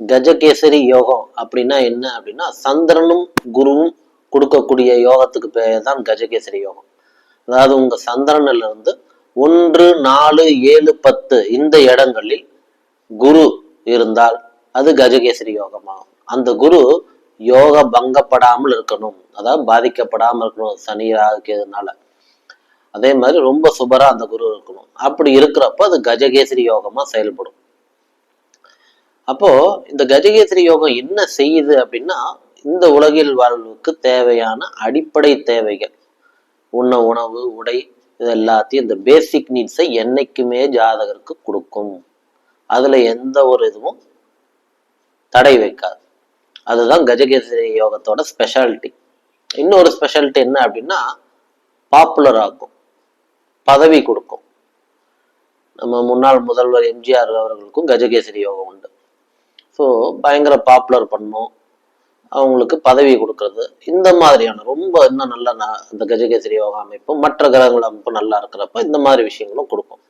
கஜகேசரி யோகம் அப்படின்னா என்ன அப்படின்னா சந்திரனும் குருவும் கொடுக்கக்கூடிய யோகத்துக்கு பேர் தான் கஜகேசரி யோகம். அதாவது உங்க சந்திரன்ல இருந்து ஒன்று நாலு ஏழு பத்து இந்த இடங்களில் குரு இருந்தால் அது கஜகேசரி யோகமாகும். அந்த குரு யோக பங்கப்படாமல் இருக்கணும். அதாவது பாதிக்கப்படாமல் இருக்கணும் சனி அதே மாதிரி ரொம்ப சுபரா அந்த குரு இருக்கணும். அப்படி இருக்கிறப்ப அது கஜகேசரி யோகமா செயல்படும். அப்போ இந்த கஜகேசரி யோகம் என்ன செய்யுது அப்படின்னா இந்த உலகில் வாழ்வுக்கு தேவையான அடிப்படை தேவைகள். உண்ண உணவு உடை இது எல்லாத்தையும் இந்த பேசிக் நீட்ஸை என்னைக்குமே ஜாதகருக்கு கொடுக்கும். அதுல எந்த ஒரு இதுவும் தடை வைக்காது. அதுதான் கஜகேசரி யோகத்தோட ஸ்பெஷாலிட்டி இன்னொரு ஸ்பெஷாலிட்டி என்ன அப்படின்னா பாப்புலர் ஆக்கும். பதவி கொடுக்கும். நம்ம முன்னாள் முதல்வர் எம்ஜிஆர் அவர்களுக்கும் கஜகேசரி யோகம் உண்டு. ஸோ பயங்கர பாப்புலர் பண்ணும். அவங்களுக்கு பதவி கொடுக்கறது. இந்த மாதிரியான ரொம்ப இன்னும் நல்ல ந- இந்த கஜகேசரி யோகா அமைப்பு மற்ற கிரகங்கள் அமைப்பு நல்லா இருக்கிறப்ப இந்த மாதிரி விஷயங்களும் கொடுக்கும்.